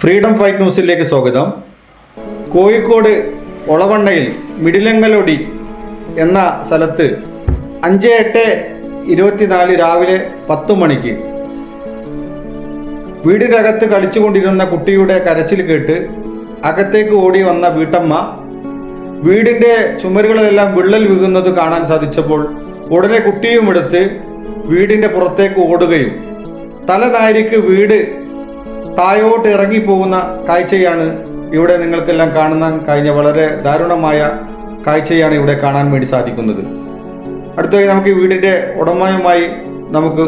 Freedom fight ന്യൂസിലേക്ക് സ്വാഗതം. കോഴിക്കോട് ഒളവണ്ണയിൽ മിഡിലങ്ങലൊടി എന്ന സ്ഥലത്ത് അഞ്ച് എട്ട് ഇരുപത്തിനാല് രാവിലെ പത്ത് മണിക്ക് വീടിനകത്ത് കളിച്ചുകൊണ്ടിരുന്ന കുട്ടിയുടെ കരച്ചിൽ കേട്ട് അകത്തേക്ക് ഓടി വന്ന വീട്ടമ്മ വീടിന്റെ ചുമരുകളിലെല്ലാം വിള്ളൽ വീകുന്നത് കാണാൻ സാധിച്ചപ്പോൾ ഉടനെ കുട്ടിയും എടുത്ത് വീടിന്റെ പുറത്തേക്ക് ഓടുകയും തലനാരിക്ക് വീട് തായോട്ട് ഇറങ്ങിപ്പോകുന്ന കാഴ്ചയാണ് ഇവിടെ നിങ്ങൾക്കെല്ലാം കാണുന്ന കഴിഞ്ഞ വളരെ ദാരുണമായ കാഴ്ചയാണ് ഇവിടെ കാണാൻ വേണ്ടി സാധിക്കുന്നത്. അടുത്തതായി നമുക്ക് ഈ വീടിന്റെ ഉടമയുമായി നമുക്ക്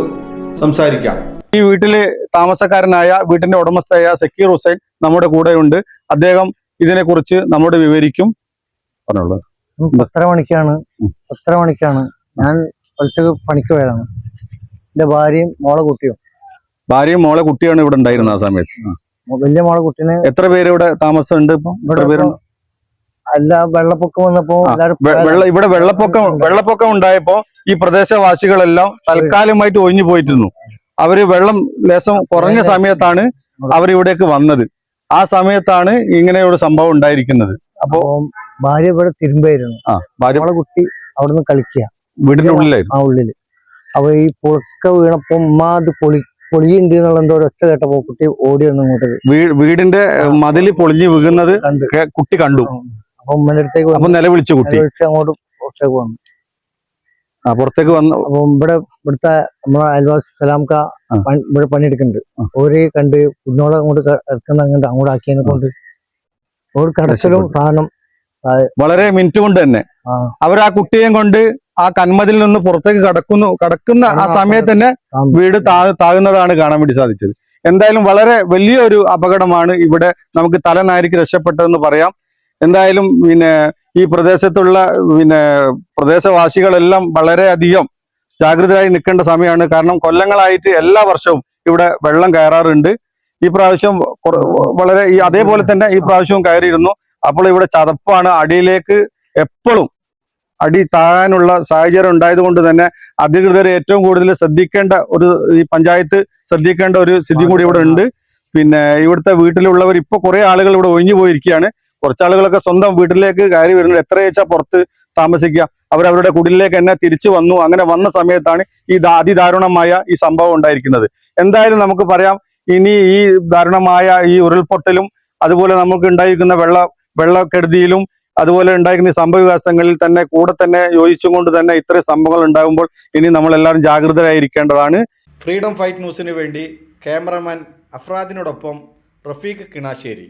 സംസാരിക്കാം. ഈ വീട്ടിലെ താമസക്കാരനായ വീട്ടിന്റെ ഉടമസ്ഥയായ സക്കീർ ഹുസൈൻ നമ്മുടെ കൂടെയുണ്ട്. അദ്ദേഹം ഇതിനെക്കുറിച്ച് നമ്മോട് വിവരിക്കും. പറഞ്ഞോളൂ. പത്തര മണിക്കാണ്? പത്തര മണിക്കാണ്? ഞാൻ കുറച്ച് പണിക്ക് പോയതാണ്. എന്റെ ഭാര്യയും മോളെ കുട്ടിയും. ഭാര്യയും മോളെ കുട്ടിയാണ് ഇവിടെ ഉണ്ടായിരുന്നത് ആ സമയത്ത്. വലിയ മോളെ കുട്ടീനെ എത്ര പേര് ഇവിടെ താമസമുണ്ട് ഇപ്പൊ? എത്ര പേരുണ്ട്? അല്ല വെള്ളപ്പൊക്കം വന്നപ്പോ എല്ലാവരും വെള്ള ഇവിടെ വെള്ളപ്പൊക്കം വെള്ളപ്പൊക്കം ഉണ്ടായപ്പോ ഈ പ്രദേശവാസികളെല്ലാം തൽക്കാലമായിട്ട് ഒഴിഞ്ഞു പോയിട്ടിരുന്നു. അവർ വെള്ളം ലേശം കുറഞ്ഞ സമയത്താണ് അവരിവിടേക്ക് വന്നത്. ആ സമയത്താണ് ഇങ്ങനെയൊരു സംഭവം ഉണ്ടായിരിക്കുന്നത്. അപ്പൊ ഭാര്യ ഇവിടെ തിരുമ്പായിരുന്നു. ഭാര്യ കുട്ടി അവിടുന്ന് കളിക്കുക. വീടിന്റെ ഉള്ളിലായിരുന്നു. ആ ഉള്ളിൽ. അപ്പൊ ഈ പുഴക്ക വീണപ്പോ ഉമ്മ അത് പൊളി പൊളിയുണ്ട് എന്നുള്ള എന്തോ ഒച്ച കേട്ടപ്പോ കുട്ടി ഓടി വന്നു ഇങ്ങോട്ട് വീടിന്റെ മതിൽ പൊളിഞ്ഞു വീകുന്നത് കുട്ടി കണ്ടു. അപ്പൊ ഉമ്മന്റെ അടുത്തേക്ക് അപ്പൊ നിലവിളിച്ചു കുട്ടി. വിളിച്ച് അങ്ങോട്ട് പുറത്തേക്ക് വന്നു. ആ പുറത്തേക്ക് വന്നു അപ്പൊ ഇവിടെ ഇവിടുത്തെ നമ്മളെ അയൽവാസി സലാംക്ക ഇവിടെ പണിയെടുക്കുന്നുണ്ട്. ഓര് കണ്ട് കുഞ്ഞോളെ അങ്ങോട്ട് ഇറക്കുന്ന അങ്ങോട്ട് അങ്ങോട്ട് ആക്കിയതിനെ കൊണ്ട് ഒരു കടച്ചിലും സാധനം വളരെ മിനിറ്റ് കൊണ്ട് തന്നെ. അവർ ആ കുട്ടിയെയും കൊണ്ട് ആ കന്മതിൽ നിന്ന് പുറത്തേക്ക് കടക്കുന്നു കടക്കുന്ന ആ സമയത്ത് തന്നെ വീട് താ- താകുന്നതാണ് കാണാൻ വേണ്ടി സാധിച്ചത്. എന്തായാലും വളരെ വലിയൊരു അപകടമാണ് ഇവിടെ നമുക്ക് തലനാരിക്ക് രക്ഷപ്പെട്ടതെന്ന് പറയാം. എന്തായാലും പിന്നെ ഈ പ്രദേശത്തുള്ള പിന്നെ പ്രദേശവാസികളെല്ലാം വളരെയധികം ജാഗ്രതയായി നിൽക്കേണ്ട സമയമാണ്. കാരണം കൊല്ലങ്ങളായിട്ട് എല്ലാ വർഷവും ഇവിടെ വെള്ളം കയറാറുണ്ട്. ഈ പ്രാവശ്യം വളരെ ഈ അതേപോലെ തന്നെ ഈ പ്രാവശ്യവും കയറിയിരുന്നു. അപ്പോൾ ഇവിടെ ചതപ്പാണ്. അടിയിലേക്ക് എപ്പോഴും അടി താഴാനുള്ള സാഹചര്യം ഉണ്ടായത് കൊണ്ട് തന്നെ അധികൃതർ ഏറ്റവും കൂടുതൽ ശ്രദ്ധിക്കേണ്ട ഒരു ഈ പഞ്ചായത്ത് ശ്രദ്ധിക്കേണ്ട ഒരു സ്ഥിതി കൂടി ഇവിടെ ഉണ്ട്. പിന്നെ ഇവിടുത്തെ വീട്ടിലുള്ളവർ ഇപ്പൊ കുറെ ആളുകൾ ഇവിടെ ഒഴിഞ്ഞു പോയിരിക്കുകയാണ്. കുറച്ച് ആളുകളൊക്കെ സ്വന്തം വീട്ടിലേക്ക് കയറി വരുന്നത് എത്ര വെച്ചാൽ പുറത്ത് താമസിക്കുക. അവരവരുടെ കുടിലേക്ക് തന്നെ തിരിച്ചു വന്നു. അങ്ങനെ വന്ന സമയത്താണ് ഈ അതിദാരുണമായ ഈ സംഭവം ഉണ്ടായിരിക്കുന്നത്. എന്തായാലും നമുക്ക് പറയാം ഇനി ഈ ദാരുണമായ ഈ ഉരുൾപൊട്ടലും അതുപോലെ നമുക്ക് ഉണ്ടായിരിക്കുന്ന വെള്ള വെള്ളക്കെടുതിയിലും അതുപോലെ ഉണ്ടായിരുന്ന ഈ സംഭവ വികാസങ്ങളിൽ തന്നെ കൂടെ തന്നെ യോജിച്ചുകൊണ്ട് തന്നെ ഇത്രയും സംഭവങ്ങൾ ഉണ്ടാകുമ്പോൾ ഇനി നമ്മൾ എല്ലാവരും ജാഗ്രതരായിരിക്കേണ്ടതാണ് ഫ്രീഡം ഫൈറ്റ് ന്യൂസിന് വേണ്ടി ക്യാമറമാൻ അഫ്രാദിനോടൊപ്പം റഫീഖ് കിണാശ്ശേരി.